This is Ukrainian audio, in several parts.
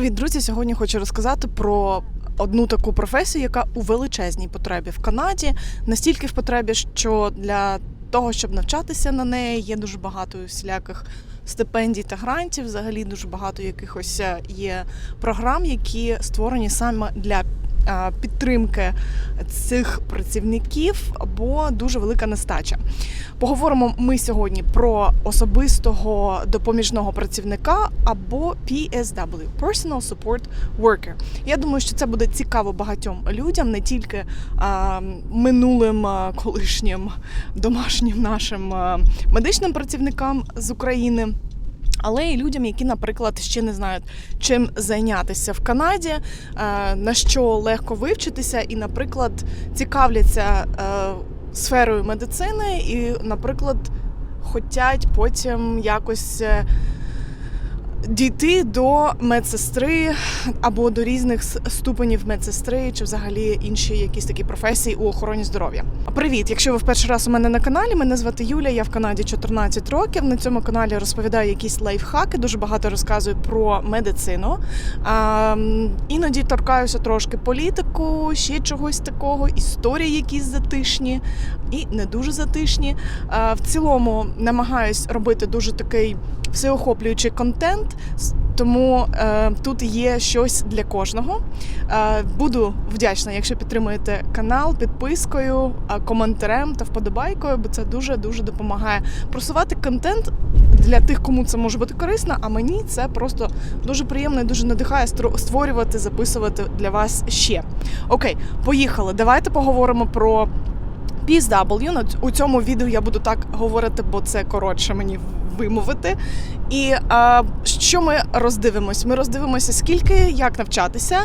Привіт, друзі! Сьогодні хочу розказати про одну таку професію, яка у величезній потребі в Канаді. Настільки в потребі, що для того, щоб навчатися на неї, є дуже багато всіляких стипендій та грантів. Взагалі дуже багато якихось е, є програм, які створені саме для підтримки цих працівників, або дуже велика нестача. Поговоримо ми сьогодні про особистого допоміжного працівника або PSW – Personal Support Worker. Я думаю, що це буде цікаво багатьом людям, не тільки а, минулим а, колишнім домашнім нашим медичним працівникам з України. Але і людям, які, наприклад, ще не знають, чим зайнятися в Канаді, е, на що легко вивчитися, і, наприклад, цікавляться е, сферою медицини, і, наприклад, хочуть потім якось е, дійти до медсестри або до різних ступенів медсестри, чи взагалі інші якісь такі професії у охороні здоров'я. Привіт! Якщо ви в перший раз у мене на каналі, мене звати Юля, я в Канаді 14 років. На цьому каналі розповідаю якісь лайфхаки, дуже багато розказую про медицину. А, іноді торкаюся трошки політику, ще чогось такого, історії якісь затишні і не дуже затишні. А, в цілому намагаюсь робити дуже такий всеохоплюючий контент, тому е, тут є щось для кожного. Е, буду вдячна, якщо підтримуєте канал підпискою, е, коментарем та вподобайкою, бо це дуже дуже допомагає просувати контент для тих, кому це може бути корисно. А мені це просто дуже приємно і дуже надихає створювати, записувати для вас ще. Окей, поїхали. Давайте поговоримо про. PSW. У цьому відео я буду так говорити, бо це коротше мені вимовити. І а, що ми роздивимось? Ми роздивимося, скільки, як навчатися,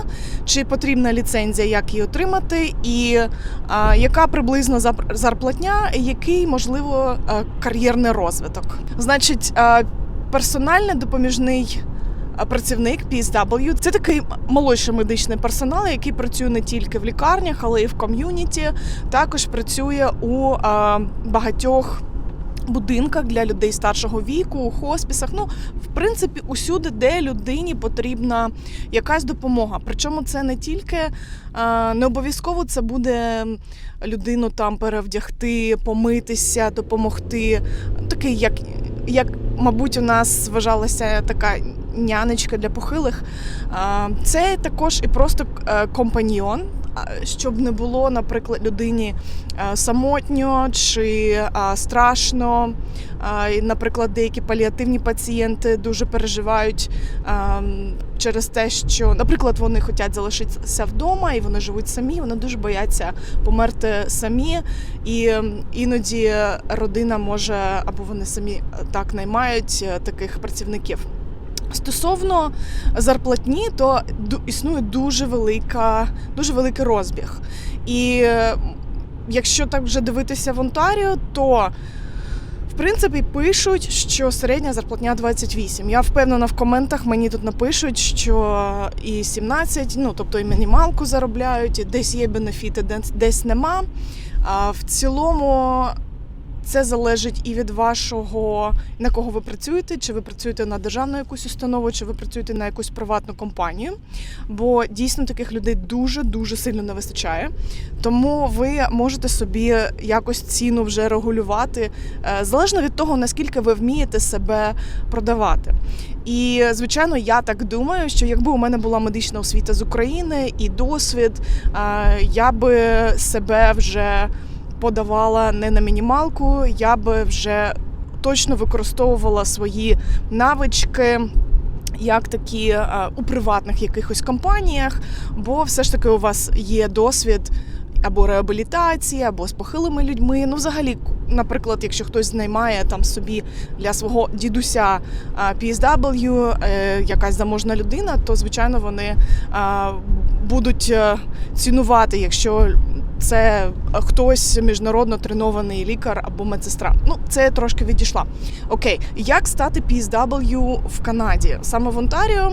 чи потрібна ліцензія, як її отримати, і а, яка приблизно зарплатня, який можливо кар'єрний розвиток. Значить, а, персональний допоміжний. Працівник PSW – це такий молодший медичний персонал, який працює не тільки в лікарнях, але й в ком'юніті. Також працює у багатьох будинках для людей старшого віку, у хоспісах. Ну, в принципі, усюди, де людині потрібна якась допомога. Причому це не тільки не обов'язково це буде людину там перевдягти, помитися, допомогти. Такий, як, як мабуть, у нас вважалася така. Нянечка для похилих. Це також і просто е, компаньйон, щоб не було, наприклад, людині е, самотньо чи страшно. Наприклад, деякі паліативні пацієнти дуже переживають через те, що, наприклад, вони хочуть залишитися вдома і вони живуть самі, вони дуже бояться померти самі, і іноді родина може або вони самі е, так наймають е, таких працівників. Стосовно зарплатні, то існує дуже велика, дуже великий розбіг. І е, якщо так вже дивитися в Онтаріо, то в принципі пишуть, що середня зарплатня 28. Я впевнена в коментах мені тут напишуть, що і 17, ну тобто і мінімалку заробляють, і десь є бенефіти, десь- десь нема. А в цілому це залежить і від вашого, на кого ви працюєте, чи ви працюєте на державну якусь установу, чи ви працюєте на якусь приватну компанію. Бо дійсно таких людей дуже дуже сильно не вистачає. Тому ви можете собі якось ціну вже регулювати е, залежно від того, наскільки ви вмієте себе продавати. І звичайно, я так думаю, що якби у мене була медична освіта з України і досвід, е, я би себе вже подавала не на мінімалку, я би вже точно використовувала свої навички. Як такі е, у приватних якихось компаніях, бо все ж таки у вас є досвід або реабілітації, або з похилими людьми. Ну, взагалі, наприклад, якщо хтось знаймає там собі для свого дідуся е, PSW, е, якась заможна людина, то звичайно вони будуть цінувати, якщо це хтось міжнародно тренований лікар або медсестра. Ну, це я трошки відійшла. Окей, як стати PSW в Канаді? Саме в Онтаріо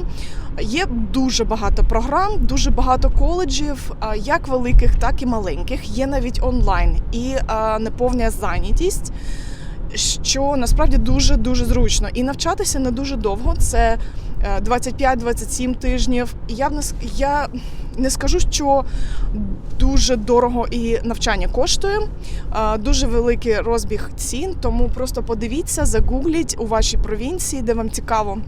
є дуже багато програм, дуже багато коледжів, як великих, так і маленьких. Є навіть онлайн і а, неповна зайнятість. Що насправді дуже дуже зручно і навчатися не дуже довго. Це е, 25-27 тижнів. Я б не я не скажу, що дуже дорого і навчання коштує. Е, Дуже великий розбіг цін, тому просто подивіться, загугліть у вашій провінції, де вам цікаво.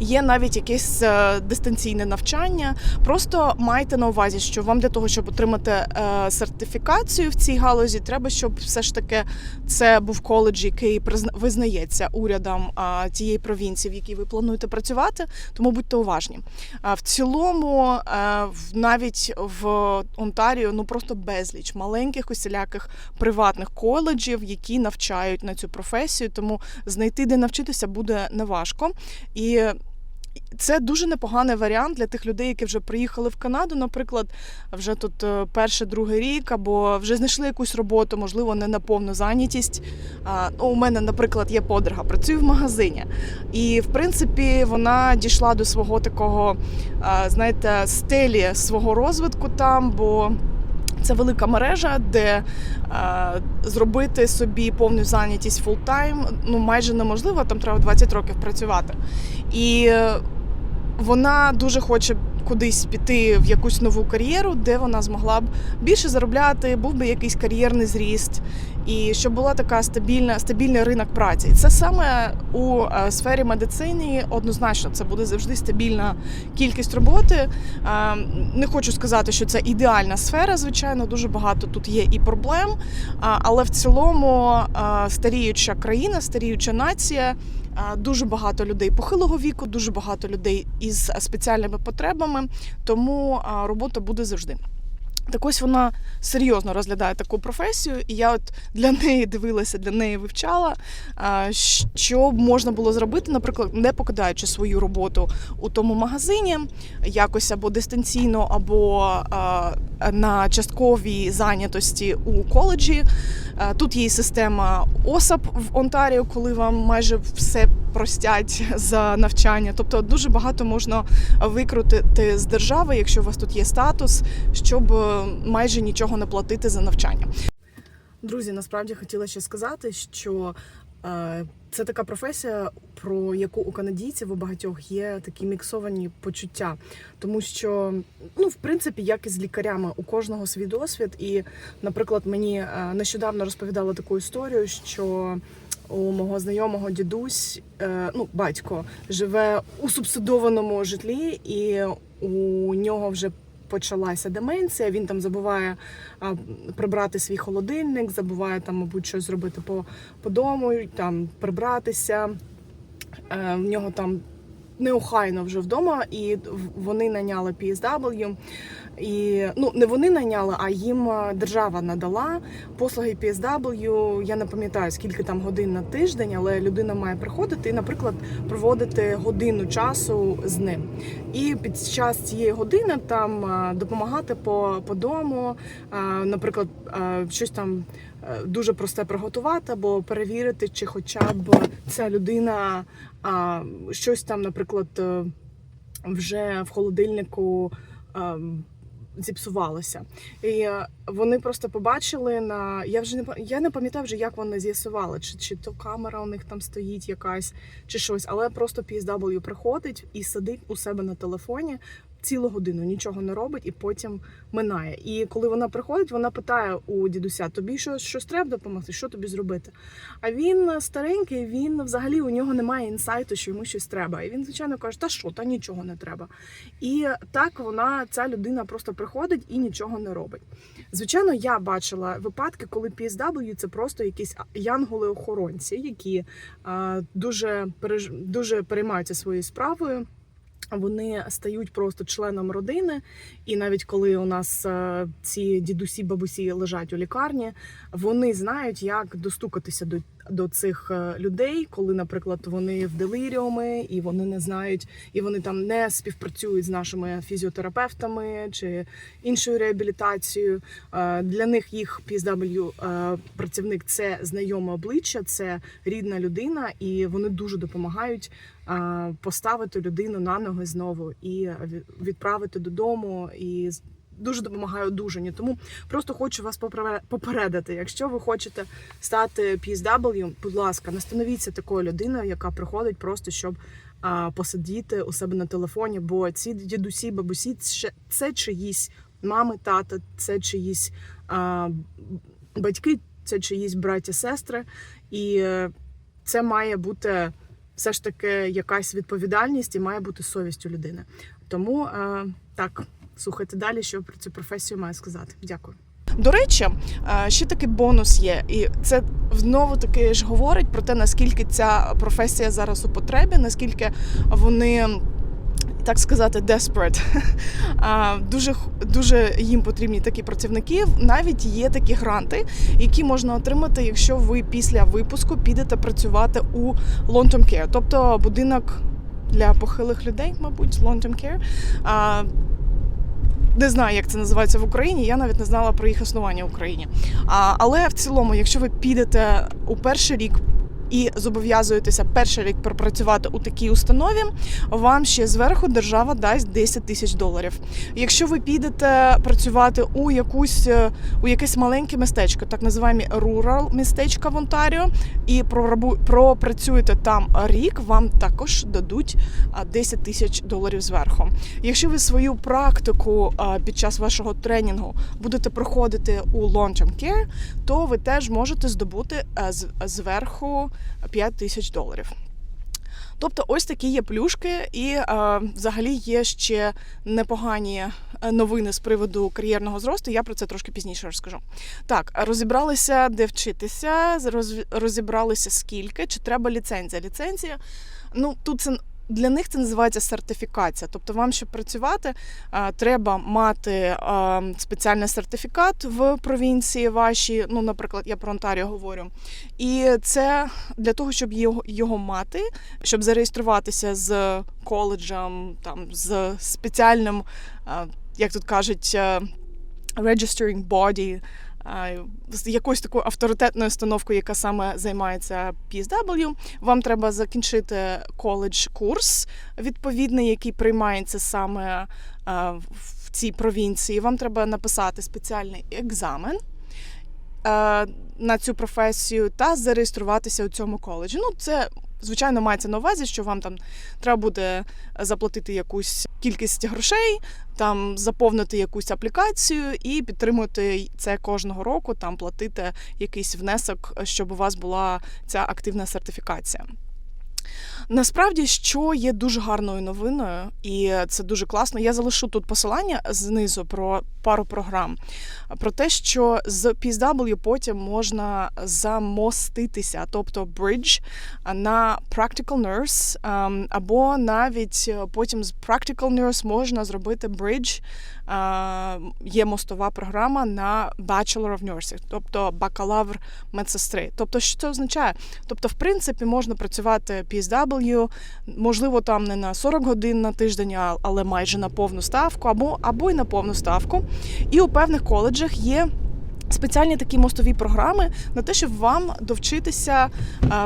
Є навіть якесь е, дистанційне навчання. Просто майте на увазі, що вам для того, щоб отримати е, сертифікацію в цій галузі, треба, щоб все ж таки це був коледж, який визнається урядом тієї провінції, в якій ви плануєте працювати. Тому будьте уважні. В цілому, е, навіть в Онтаріо, ну просто безліч маленьких усіляких приватних коледжів, які навчають на цю професію. Тому знайти, де навчитися, буде неважко. І це дуже непоганий варіант для тих людей, які вже приїхали в Канаду, наприклад, вже тут е, перший, другий рік, або вже знайшли якусь роботу, можливо, не на повну зайнятість. Ну, У мене, наприклад, є подруга, працює в магазині, і в принципі вона дійшла до свого такого, знаєте, стелі свого розвитку там, бо. Це велика мережа, де е, зробити собі повну зайнятість фултайм ну майже неможливо, там треба 20 років працювати. І е, вона дуже хоче кудись піти в якусь нову кар'єру, де вона змогла б більше заробляти, був би якийсь кар'єрний зріст, і щоб була така стабільна, стабільний ринок праці. І це саме у е, сфері медицини однозначно. Це буде завжди стабільна кількість роботи. Е, Не хочу сказати, що це ідеальна сфера. Звичайно, дуже багато тут є і проблем. Але в цілому е, старіюча країна, старіюча нація. Е, Дуже багато людей похилого віку, дуже багато людей із спеціальними потребами, тому е, робота буде завжди. Так ось вона серйозно розглядає таку професію, і я от для неї дивилася, для неї вивчала, що можна було зробити, наприклад, не покидаючи свою роботу у тому магазині, якось або дистанційно, або на частковій зайнятості у коледжі. Е, Тут є система ОСАП в Онтаріо, коли вам майже все простять за навчання. Тобто дуже багато можна викрутити з держави, якщо у вас тут є статус, щоб е, майже нічого не платити за навчання. Друзі, насправді хотіла ще сказати, що це така професія, про яку у канадійців у багатьох є такі міксовані почуття, тому що ну, в принципі, як і з лікарями, у кожного свій досвід. І, наприклад, мені е, нещодавно розповідали таку історію, що у мого знайомого дідусь, е, ну батько, живе у субсидованому житлі, і у нього вже почалася деменція. Він там забуває прибрати свій холодильник, забуває там, мабуть, щось зробити по, по дому, там прибратися. Е, в нього там неохайно вже вдома, і вони наняли PSW. І ну не вони наняли, а їм е, держава надала послуги PSW. Я не пам'ятаю скільки там годин на тиждень, але людина має приходити і, наприклад, проводити годину часу з ним. І під час цієї години там е, допомагати по, по дому, е, наприклад, щось там дуже просте приготувати або перевірити, чи хоча б ця людина щось там, наприклад, вже в холодильнику. ем, Зіпсувалося, і е, вони просто побачили на я вже не я не пам'ятаю вже, як вони з'ясували, чи, чи то камера у них там стоїть якась, чи щось, але просто PSW приходить і сидить у себе на телефоні цілу годину, нічого не робить, і потім минає. І коли вона приходить, вона питає у дідуся: тобі що, щось треба допомогти? Що тобі зробити? А він старенький, він взагалі у нього немає інсайту, що йому щось треба. І він, звичайно, каже, та що, та нічого не треба. І так вона, ця людина просто приходить і нічого не робить. Звичайно, я бачила випадки, коли PSW це просто якісь янголи-охоронці, які е, дуже дуже переймаються своєю справою. Вони стають просто членом родини, і навіть коли у нас е, ці дідусі, бабусі лежать у лікарні, вони знають, як достукатися до, до цих е, людей, коли, наприклад, вони в деліріумі, і вони не знають, і вони там не співпрацюють з нашими фізіотерапевтами чи іншою реабілітацією. Е, Для них їх PSW е, працівник це знайоме обличчя, це рідна людина, і вони дуже допомагають поставити людину на ноги знову і ві- відправити додому. І дуже допомагає одужанню. Тому просто хочу вас попередити. Якщо ви хочете стати PSW, будь ласка, не становіться такою людиною, яка приходить просто щоб а, посидіти у себе на телефоні, бо ці дідусі, бабусі це, чиїсь мами, тата, це чиїсь а, батьки, це чиїсь браті, сестри, і е, це має бути все ж таки якась відповідальність і має бути совість у людини. Тому е, так, слухайте далі, що про цю професію маю сказати. Дякую. До речі, е, ще такий бонус є, і це знову таки ж говорить про те, наскільки ця професія зараз у потребі, наскільки вони. Так сказати, desperate. Дуже дуже їм потрібні такі працівники. Навіть є такі гранти, які можна отримати, якщо ви після випуску підете працювати у long-term care, тобто будинок для похилих людей, мабуть, long-term care. Не знаю, як це називається в Україні. Я навіть не знала про їх існування в Україні. А, але в цілому, якщо ви підете у перший рік і зобов'язуєтеся перший рік пропрацювати у такій установі, вам ще зверху держава дасть 10 тисяч доларів. Якщо ви підете працювати у якусь е, у якесь маленьке містечко, так називаємо rural містечка в Онтаріо, і пропрацюєте там рік, вам також дадуть а, 10 тисяч доларів зверху. Якщо ви свою практику під час вашого тренінгу будете проходити у long-term care, то ви теж можете здобути з- зверху 5 тисяч доларів. Тобто, ось такі є плюшки, і е, взагалі є ще непогані е, новини з приводу кар'єрного зросту. Я про це трошки пізніше розкажу. Так, розібралися, де вчитися, роз- розібралися скільки, чи треба ліцензія. Ліцензія, ну тут це. Для них це називається сертифікація. Тобто, вам, щоб працювати, е, треба мати е, спеціальний сертифікат в провінції вашій. Ну, наприклад, я про Онтаріо говорю. І це для того, щоб його, його мати, щоб зареєструватися з коледжем, там з спеціальним, е, як тут кажуть, registering body, з якоюсь такою авторитетною установкою, яка саме займається PSW, вам треба закінчити коледж курс відповідний, який приймається саме в цій провінції. Вам треба написати спеціальний екзамен на цю професію та зареєструватися у цьому коледжі. Ну, це звичайно мається на увазі, що вам там треба буде заплатити якусь кількість грошей, там заповнити якусь аплікацію і підтримувати це кожного року, там платити якийсь внесок, щоб у вас була ця активна сертифікація. Насправді, що є дуже гарною новиною, і це дуже класно. Я залишу тут посилання знизу про пару програм. Про те, що з PSW потім можна замоститися, тобто bridge на Practical Nurse, ем, або навіть потім з Practical Nurse можна зробити bridge, е, є мостова програма на Bachelor of Nursing, тобто бакалавр медсестри. Тобто, що це означає? Тобто, в принципі, можна працювати PSW, можливо, там не на 40 годин на тиждень, але майже на повну ставку, або, або й на повну ставку. І у певних коледжах є. Спеціальні такі мостові програми на те, щоб вам довчитися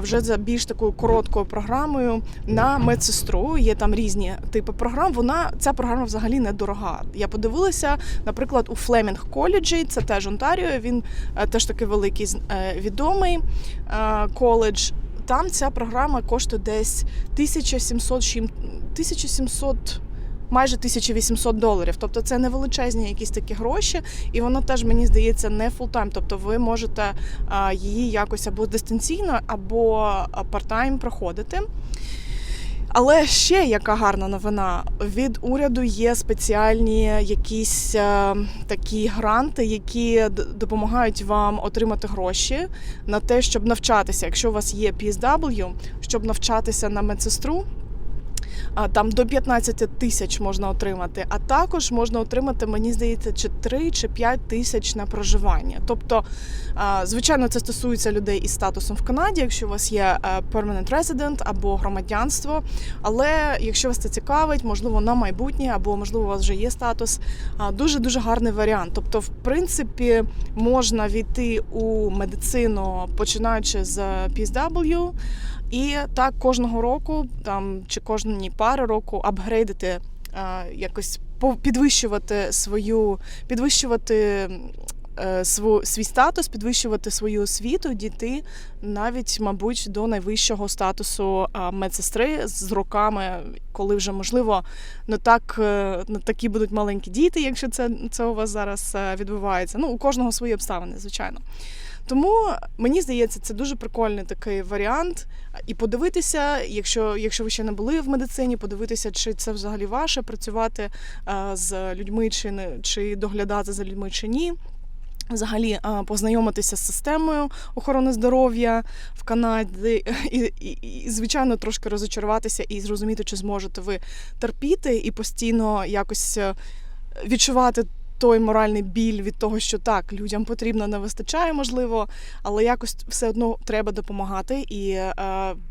вже за більш такою короткою програмою на медсестру. Є там різні типи програм. Вона ця програма взагалі недорога. Я подивилася, наприклад, у Флемінг коледжі, це теж Онтаріо. Він е, теж такий великий е, відомий е, коледж. Там ця програма коштує десь 1700, чим- 1700 майже 1800 доларів. Тобто це не величезні якісь такі гроші, і воно теж мені здається не фултайм. Тобто ви можете її якось або дистанційно, або парт-тайм проходити. Але ще яка гарна новина від уряду є спеціальні якісь е, такі гранти, які допомагають вам отримати гроші на те, щоб навчатися. Якщо у вас є PSW, щоб навчатися на медсестру, там до 15 тисяч можна отримати, а також можна отримати, мені здається, чи 3 чи 5 тисяч на проживання. Тобто, звичайно, це стосується людей із статусом в Канаді, якщо у вас є е, permanent resident або громадянство. Але якщо вас це цікавить, можливо, на майбутнє, або можливо, у вас вже є статус, дуже дуже гарний варіант. Тобто, в принципі, можна війти у медицину починаючи з PSW, і так кожного року, там чи кожні пари року апгрейдити е, якось підвищувати свою, підвищувати е, свій статус, підвищувати свою освіту, дійти навіть, мабуть, до найвищого статусу медсестри з роками, коли вже можливо не так е, не такі будуть маленькі діти, якщо це, це у вас зараз е, відбувається. Ну, у кожного свої обставини, звичайно. Тому мені здається, це дуже прикольний такий варіант. І подивитися, якщо, якщо ви ще не були в медицині, подивитися, чи це взагалі ваше працювати е, з людьми, чи не чи доглядати за людьми, чи ні. Взагалі е, познайомитися з системою охорони здоров'я в Канаді, і, і, і звичайно трошки розочаруватися і зрозуміти, чи зможете ви терпіти і постійно якось е, відчувати той моральний біль від того, що так, людям потрібно не вистачає, можливо, але якось все одно треба допомагати. І е,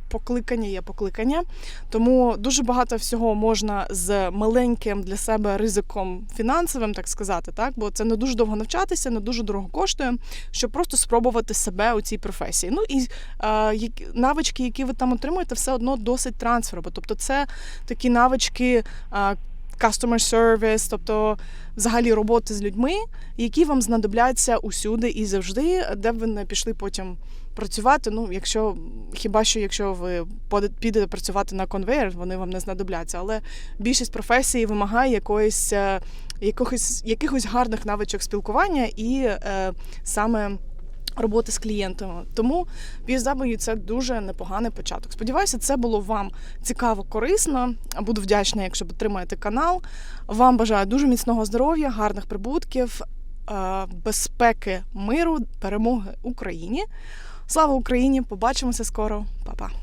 покликання є покликання. Тому дуже багато всього можна з маленьким для себе ризиком фінансовим, так сказати, так, бо це не дуже довго навчатися, не дуже дорого коштує, щоб просто спробувати себе у цій професії. Ну і е, навички, які ви там отримуєте, все одно досить трансферово. Тобто, це такі навички. е, Customer service, тобто взагалі роботи з людьми, які вам знадобляться усюди і завжди, де б ви не пішли потім працювати. Ну, якщо хіба що якщо ви підете працювати на конвейер, вони вам не знадобляться. Але більшість професій вимагає якоїсь е, якихось, якихось гарних навичок спілкування і е, саме. Роботи з клієнтами, тому PSW – це дуже непоганий початок. Сподіваюся, це було вам цікаво, корисно. Буду вдячна, якщо підтримаєте канал. Вам бажаю дуже міцного здоров'я, гарних прибутків, е, безпеки, миру, перемоги Україні. Слава Україні! Побачимося скоро, Па-па!